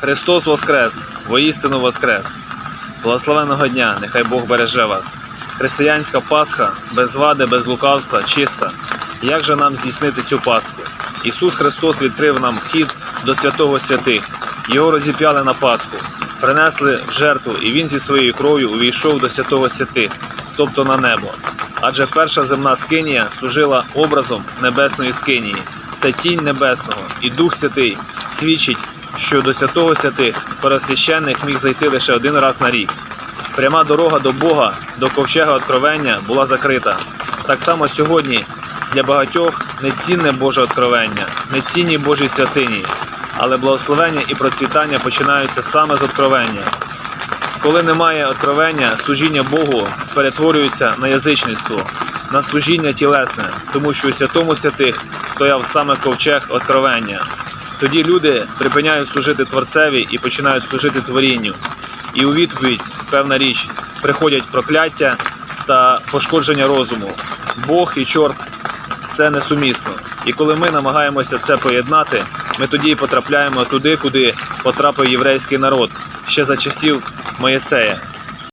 Христос Воскрес! Воістину Воскрес! Благословенного дня! Нехай Бог береже вас! Християнська Пасха без вади, без лукавства, чиста. Як же нам здійснити цю Пасху? Ісус Христос відкрив нам вхід до святого святих. Його розіп'яли на Пасху, принесли в жертву, і Він зі своєю кров'ю увійшов до святого святих, тобто на небо. Адже перша земна скинія служила образом небесної скинії. Це тінь небесного, і Дух Святий свідчить, що до святого святих пересвященник міг зайти лише один раз на рік. Пряма дорога до Бога, до ковчега откровення була закрита. Так само сьогодні для багатьох нецінне Боже откровення, нецінні Божі святині, але благословення і процвітання починаються саме з откровення. Коли немає откровення, служіння Богу перетворюється на язичництво, на служіння тілесне, тому що у святому святих стояв саме ковчег откровення. Тоді люди припиняють служити Творцеві і починають служити творінню. І у відповідь, певна річ, приходять прокляття та пошкодження розуму. Бог і чорт це несумісно. І коли ми намагаємося це поєднати, ми тоді потрапляємо туди, куди потрапив єврейський народ ще за часів Моєсея.